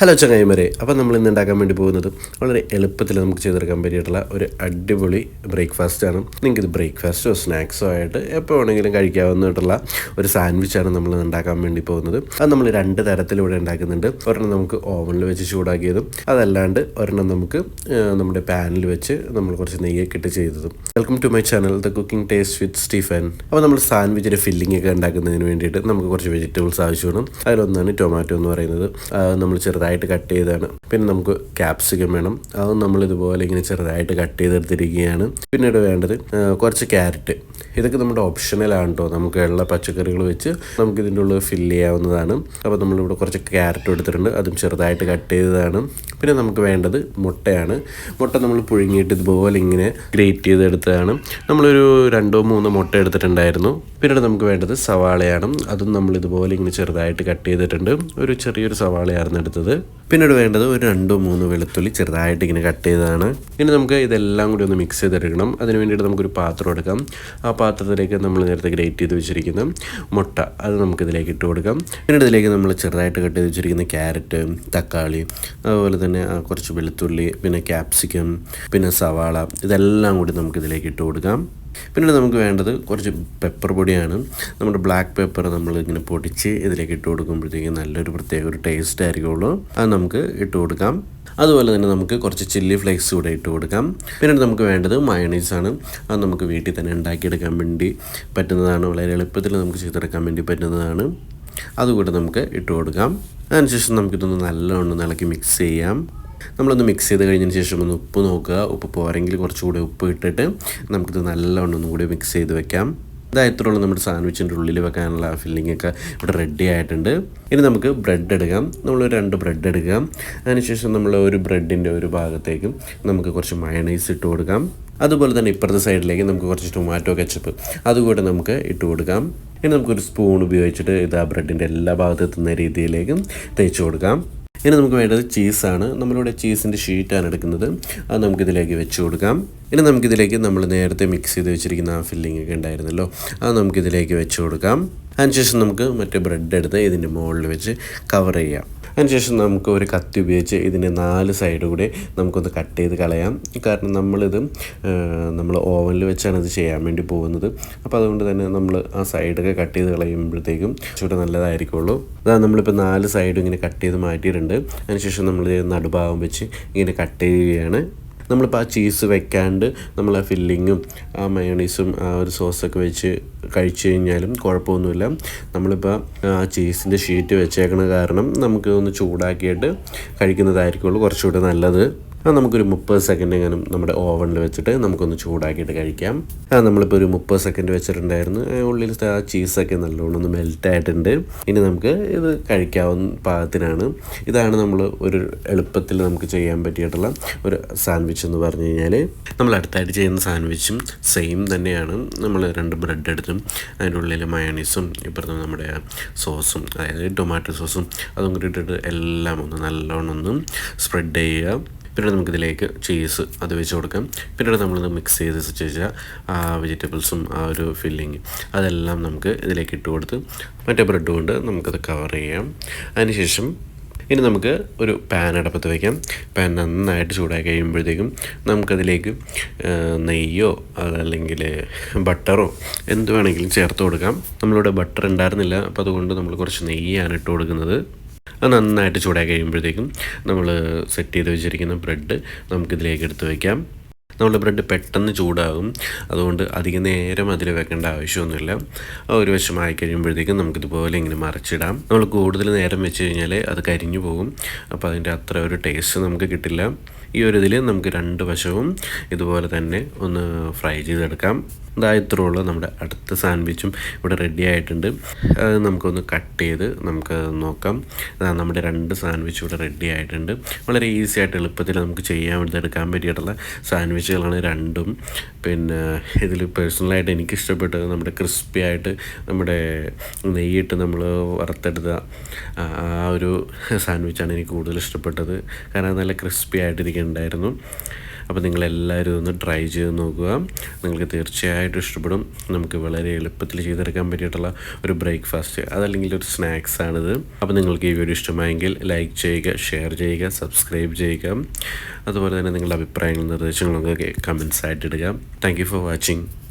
Hello ചങ്ങായിമാരെ. അപ്പോൾ നമ്മൾ ഇന്ന് ഉണ്ടാക്കാൻ വേണ്ടി പോകുന്നത് വളരെ എളുപ്പത്തിൽ നമുക്ക് ചെയ്തെടുക്കാൻ പറ്റിയിട്ടുള്ള ഒരു അടിപൊളി ബ്രേക്ക്ഫാസ്റ്റ് ആണ്. നിങ്ങൾക്ക് ഇത് ബ്രേക്ക്ഫാസ്റ്റോ സ്നാക്സോ ആയിട്ട് എപ്പോൾ വേണമെങ്കിലും കഴിക്കാവുന്നതായിട്ടുള്ള ഒരു സാൻഡ്വിച്ചാണ് നമ്മൾ ഉണ്ടാക്കാൻ വേണ്ടി പോകുന്നത്. അത് നമ്മൾ രണ്ട് തരത്തിലൂടെ ഉണ്ടാക്കുന്നുണ്ട്. ഒരെണ്ണം നമുക്ക് ഓവനിൽ വെച്ച് ചൂടാക്കിയതും അതല്ലാണ്ട് ഒരെണ്ണം നമുക്ക് നമ്മുടെ പാനിൽ വെച്ച് നമ്മൾ കുറച്ച് നെയ്യൊക്കെ ഇട്ട് ചെയ്തതും. Welcome to my channel the cooking taste with Stephen അപ്പോൾ നമ്മൾ സാൻഡ്വിച്ചിന്റെ ഫില്ലിംഗ് ഒക്കെ ഉണ്ടാക്കുന്നതിന് വേണ്ടിയിട്ട് നമുക്ക് കുറച്ച് വെജിറ്റബിൾസ് ആവശ്യമാണ്. അതിലൊന്നാണ് ടൊമാറ്റോ എന്ന് പറയുന്നത്. നമ്മൾ നമ്മൾ ചെറുതായിട്ട് കട്ട് ചെയ്താണ് പിന്നെ നമുക്ക് ക്യാപ്സിക്കം വേണം. അതും നമ്മൾ ഇതുപോലെ ഇങ്ങനെ ചെറുതായിട്ട് കട്ട് ചെയ്തെടുത്തിരിക്കുകയാണ്. പിന്നീട് വേണ്ടത് കുറച്ച് ക്യാരറ്റ് ഇതൊക്കെ നമ്മുടെ ഓപ്ഷണലാണ് കേട്ടോ നമുക്ക് ഉള്ള പച്ചക്കറികൾ വെച്ച് നമുക്ക് ഇതിന്റെ ഉള്ളിൽ ഫില്ല് ചെയ്യാവുന്നതാണ്. അപ്പോൾ നമ്മളിവിടെ കുറച്ച് ക്യാരറ്റ് എടുത്തിട്ടുണ്ട്. അതും ചെറുതായിട്ട് കട്ട് ചെയ്തതാണ്. പിന്നെ നമുക്ക് വേണ്ടത് മുട്ടയാണ്. മുട്ട നമ്മൾ പുഴുങ്ങിയിട്ട് ഇതുപോലെ ഇങ്ങനെ ഗ്രേറ്റ് ചെയ്തെടുത്തതാണ്. നമ്മളൊരു രണ്ടോ മൂന്നോ മുട്ട എടുത്തിട്ടുണ്ടായിരുന്നു. പിന്നീട് നമുക്ക് വേണ്ടത് സവാളയാണ്. അതും നമ്മൾ ഇതുപോലെ ഇങ്ങനെ ചെറുതായിട്ട് കട്ട് ചെയ്തിട്ടുണ്ട്. ഒരു ചെറിയൊരു സവാളയായിരുന്നു എടുത്തത്. പിന്നീട് വേണ്ടത് ഒരു രണ്ടോ മൂന്നോ വെളുത്തുള്ളി ചെറുതായിട്ട് ഇങ്ങനെ കട്ട് ചെയ്തതാണ്. ഇനി നമുക്ക് ഇതെല്ലാം കൂടി ഒന്ന് മിക്സ് ചെയ്തെടുക്കണം. അതിന് വേണ്ടിയിട്ട് നമുക്കൊരു പാത്രം എടുക്കാം. ആ പാത്രത്തിലേക്ക് നമ്മൾ നേരത്തെ ഗ്രേറ്റ് ചെയ്ത് വെച്ചിരിക്കുന്ന മുട്ട അത് നമുക്കിതിലേക്ക് ഇട്ട് കൊടുക്കാം. പിന്നീട് ഇതിലേക്ക് നമ്മൾ ചെറുതായിട്ട് കട്ട് ചെയ്ത് വെച്ചിരിക്കുന്ന ക്യാരറ്റ് തക്കാളി അതുപോലെ തന്നെ കുറച്ച് വെളുത്തുള്ളി പിന്നെ ക്യാപ്സിക്കം പിന്നെ സവാള ഇതെല്ലാം കൂടി നമുക്കിതിലേക്ക് ഇട്ട് കൊടുക്കാം. പിന്നീട് നമുക്ക് വേണ്ടത് കുറച്ച് പെപ്പർ പൊടിയാണ്. നമ്മുടെ ബ്ലാക്ക് പെപ്പർ നമ്മൾ ഇങ്ങനെ പൊടിച്ച് ഇതിലേക്ക് ഇട്ട് കൊടുക്കുമ്പോഴത്തേക്കും നല്ലൊരു പ്രത്യേക ഒരു ടേസ്റ്റ് ആയിരിക്കുള്ളൂ. അത് നമുക്ക് ഇട്ട് കൊടുക്കാം. അതുപോലെ തന്നെ നമുക്ക് കുറച്ച് ചില്ലി ഫ്ലേക്സ് കൂടെ ഇട്ട് കൊടുക്കാം. പിന്നീട് നമുക്ക് വേണ്ടത് മയണീസാണ് അത് നമുക്ക് വീട്ടിൽ തന്നെ ഉണ്ടാക്കിയെടുക്കാൻ വേണ്ടി പറ്റുന്നതാണ്. വളരെ എളുപ്പത്തിൽ നമുക്ക് ചെയ്തെടുക്കാൻ വേണ്ടി പറ്റുന്നതാണ്. അതുകൂടെ നമുക്ക് ഇട്ട് കൊടുക്കാം. അതിനുശേഷം നമുക്കിതൊന്ന് നല്ലോണം ഇളക്കി മിക്സ് ചെയ്യാം. നമ്മളൊന്ന് മിക്സ് ചെയ്ത് കഴിഞ്ഞതിന് ശേഷം ഒന്ന് ഉപ്പ് നോക്കുക. ഉപ്പ് പോരെങ്കിൽ കുറച്ചുകൂടി ഉപ്പ് ഇട്ടിട്ട് നമുക്കിത് നല്ലവണ്ണം ഒന്നും കൂടി മിക്സ് ചെയ്ത് വെക്കാം. ഇതാ ഇത്രയുള്ള നമ്മുടെ സാൻഡ്വിച്ചിന്റെ ഉള്ളിൽ വെക്കാനുള്ള ഫില്ലിംഗ് ഒക്കെ ഇവിടെ റെഡി ആയിട്ടുണ്ട്. ഇനി നമുക്ക് ബ്രെഡ് എടുക്കാം. നമ്മൾ രണ്ട് ബ്രെഡ് എടുക്കാം. അതിനുശേഷം നമ്മൾ ഒരു ബ്രെഡിന്റെ ഒരു ഭാഗത്തേക്കും നമുക്ക് കുറച്ച് മയണൈസ് ഇട്ട് കൊടുക്കാം. അതുപോലെ തന്നെ ഇപ്പുറത്തെ സൈഡിലേക്ക് നമുക്ക് കുറച്ച് ടൊമാറ്റോ കെച്ചപ്പ് അതുകൂടെ നമുക്ക് ഇട്ട് കൊടുക്കാം. ഇനി നമുക്കൊരു സ്പൂൺ ഉപയോഗിച്ചിട്ട് ഇത് ആ ബ്രെഡിന്റെ എല്ലാ ഭാഗത്തെത്തുന്ന രീതിയിലേക്കും തേച്ച് കൊടുക്കാം. ഇനി നമുക്ക് വേണ്ടത് ചീസാണ് നമ്മളിവിടെ ചീസിന്റെ ഷീറ്റാണ് എടുക്കുന്നത്. അത് നമുക്കിതിലേക്ക് വെച്ച് കൊടുക്കാം. ഇനി നമുക്കിതിലേക്ക് നമ്മൾ നേരത്തെ മിക്സ് ചെയ്ത് വെച്ചിരിക്കുന്ന ആ ഫില്ലിംഗ് ഒക്കെ ഉണ്ടായിരുന്നല്ലോ അത് നമുക്കിതിലേക്ക് വെച്ച് കൊടുക്കാം. അതിനുശേഷം നമുക്ക് മറ്റേ ബ്രെഡ് എടുത്ത് ഇതിന്റെ മുകളിൽ വെച്ച് കവർ ചെയ്യാം. അതിനുശേഷം നമുക്ക് ഒരു കത്തി ഉപയോഗിച്ച് ഇതിന്റെ നാല് സൈഡ് കൂടെ നമുക്കൊന്ന് കട്ട് ചെയ്ത് കളയാം. കാരണം നമ്മളിത് നമ്മൾ ഓവനിൽ വെച്ചാണ് ഇത് ചെയ്യാൻ വേണ്ടി പോകുന്നത്. അപ്പോൾ അതുകൊണ്ട് തന്നെ നമ്മൾ ആ സൈഡൊക്കെ കട്ട് ചെയ്ത് കളയുമ്പോഴത്തേക്കും കുറച്ചുകൂടെ നല്ലതായിരിക്കുള്ളൂ. അതാ നമ്മളിപ്പോൾ നാല് സൈഡും ഇങ്ങനെ കട്ട് ചെയ്ത് മാറ്റിയിട്ടുണ്ട്. അതിനുശേഷം നമ്മൾ നടുഭാഗം വെച്ച് ഇങ്ങനെ കട്ട് ചെയ്യുകയാണ്. നമ്മളിപ്പോൾ ആ ചീസ് വെക്കാണ്ട് നമ്മൾ ആ ഫില്ലിങ്ങും ആ മയോണീസും ആ ഒരു സോസൊക്കെ വെച്ച് കഴിച്ചു കഴിഞ്ഞാലും കുഴപ്പമൊന്നുമില്ല. നമ്മളിപ്പോൾ ആ ചീസിന്റെ ഷീറ്റ് വെച്ചേക്കണ കാരണം നമുക്ക് ഒന്ന് ചൂടാക്കിയിട്ട് കഴിക്കുന്നതായിരിക്കുള്ളൂ കുറച്ചുകൂടെ നല്ലത്. അത് നമുക്കൊരു മുപ്പത് സെക്കൻഡ് എങ്ങാനും നമ്മുടെ ഓവനിൽ വെച്ചിട്ട് നമുക്കൊന്ന് ചൂടാക്കിയിട്ട് കഴിക്കാം. അത് നമ്മളിപ്പോൾ ഒരു മുപ്പത് സെക്കൻഡ് വെച്ചിട്ടുണ്ടായിരുന്നു. ഉള്ളിൽ ആ ചീസൊക്കെ നല്ലോണം ഒന്ന് മെൽറ്റ് ആയിട്ടുണ്ട്. ഇനി നമുക്ക് ഇത് കഴിക്കാവുന്ന പാകത്തിനാണ്. ഇതാണ് നമ്മൾ ഒരു എളുപ്പത്തിൽ നമുക്ക് ചെയ്യാൻ പറ്റിയിട്ടുള്ള ഒരു സാൻഡ്വിച്ച് എന്ന് പറഞ്ഞു കഴിഞ്ഞാൽ നമ്മൾ അടുത്തായിട്ട് ചെയ്യുന്ന സാൻഡ്വിച്ചും സെയിം തന്നെയാണ്. നമ്മൾ രണ്ട് ബ്രെഡ് എടുത്തും അതിന്റെ ഉള്ളിൽ മയണീസും ഇപ്പുറത്ത് നമ്മുടെ സോസും അതായത് ടൊമാറ്റോ സോസും അതും കൂടി ഇട്ടിട്ട് എല്ലാം ഒന്ന് നല്ലോണം ഒന്ന് സ്പ്രെഡ് ചെയ്യുക. പിന്നീട് നമുക്കിതിലേക്ക് ചീസ് അത് വെച്ച് കൊടുക്കാം. പിന്നീട് നമ്മളത് മിക്സ് ചെയ്ത് വെച്ചാൽ ആ വെജിറ്റബിൾസും ആ ഒരു ഫില്ലിങ് അതെല്ലാം നമുക്ക് ഇതിലേക്ക് ഇട്ട് കൊടുത്ത് മറ്റേ ബ്രെഡ് കൊണ്ട് നമുക്കത് കവർ ചെയ്യാം. അതിനുശേഷം ഇനി നമുക്ക് ഒരു പാൻ അടപ്പത്ത് വയ്ക്കാം പാൻ നന്നായിട്ട് ചൂടായി കഴിയുമ്പോഴത്തേക്കും നമുക്കതിലേക്ക് നെയ്യോ അതല്ലെങ്കിൽ ബട്ടറോ എന്ത് വേണമെങ്കിലും ചേർത്ത് കൊടുക്കാം. നമ്മളിവിടെ ബട്ടർ ഉണ്ടായിരുന്നില്ല അപ്പോൾ അതുകൊണ്ട് നമ്മൾ കുറച്ച് നെയ്യാണ് ഇട്ട് കൊടുക്കുന്നത്. അത് നന്നായിട്ട് ചൂടായി കഴിയുമ്പോഴത്തേക്കും നമ്മൾ സെറ്റ് ചെയ്ത് വെച്ചിരിക്കുന്ന ബ്രെഡ് നമുക്കിതിലേക്ക് എടുത്ത് വയ്ക്കാം നമ്മുടെ ബ്രെഡ് പെട്ടെന്ന് ചൂടാകും. അതുകൊണ്ട് അധികം നേരം അതിൽ വെക്കേണ്ട ആവശ്യമൊന്നുമില്ല. ഒരു വശമായി കഴിയുമ്പോഴത്തേക്കും നമുക്കിതുപോലെ ഇങ്ങനെ മറിച്ചിടാം. നമ്മൾ കൂടുതൽ നേരം വെച്ച് കഴിഞ്ഞാൽ അത് കരിഞ്ഞു പോകും. അപ്പോൾ അതിന്റെ അത്ര ഒരു ടേസ്റ്റ് നമുക്ക് കിട്ടില്ല. ഈ ഒരു ഇതിൽ നമുക്ക് രണ്ട് വശവും ഇതുപോലെ തന്നെ ഒന്ന് ഫ്രൈ ചെയ്തെടുക്കാം. ഇതാ ഇത്രയുള്ള നമ്മുടെ അടുത്ത സാൻഡ്വിച്ചും ഇവിടെ റെഡി ആയിട്ടുണ്ട്. അത് നമുക്കൊന്ന് കട്ട് ചെയ്ത് നമുക്ക് നോക്കാം. നമ്മുടെ രണ്ട് സാൻഡ്വിച്ച് ഇവിടെ റെഡി ആയിട്ടുണ്ട്. വളരെ ഈസി ആയിട്ട് എളുപ്പത്തിൽ നമുക്ക് ചെയ്യാൻ വേണ്ടി എടുക്കാൻ പറ്റിയിട്ടുള്ള സാൻഡ്വിച്ചുകളാണ് രണ്ടും. പിന്നെ ഇതിൽ പേഴ്സണലായിട്ട് എനിക്ക് ഇഷ്ടപ്പെട്ടത് നമ്മുടെ ക്രിസ്പി ആയിട്ട് നമ്മുടെ നെയ്യിട്ട് നമ്മൾ വറുത്തെടുത്ത ആ ഒരു സാൻഡ്വിച്ചാണ് എനിക്ക് കൂടുതൽ ഇഷ്ടപ്പെട്ടത്. കാരണം നല്ല ക്രിസ്പി ആയിട്ടിരിക്കുന്നുണ്ടായിരുന്നു. അപ്പോൾ നിങ്ങളെല്ലാവരും ഒന്ന് ട്രൈ ചെയ്ത് നോക്കുക. നിങ്ങൾക്ക് തീർച്ചയായിട്ടും ഇഷ്ടപ്പെടും. നമുക്ക് വളരെ എളുപ്പത്തിൽ ചെയ്തെടുക്കാൻ പറ്റിയിട്ടുള്ള ഒരു ബ്രേക്ക്ഫാസ്റ്റ് അതല്ലെങ്കിൽ ഒരു സ്നാക്സ് ആണിത്. അപ്പോൾ നിങ്ങൾക്ക് ഈ വീഡിയോ ഇഷ്ടമായെങ്കിൽ ലൈക്ക് ചെയ്യുക ഷെയർ ചെയ്യുക സബ്സ്ക്രൈബ് ചെയ്യുക. അതുപോലെ തന്നെ നിങ്ങളുടെ അഭിപ്രായങ്ങളും നിർദ്ദേശങ്ങളൊക്കെ കമൻസ് ആയിട്ട് ഇടുക. Thank for watching.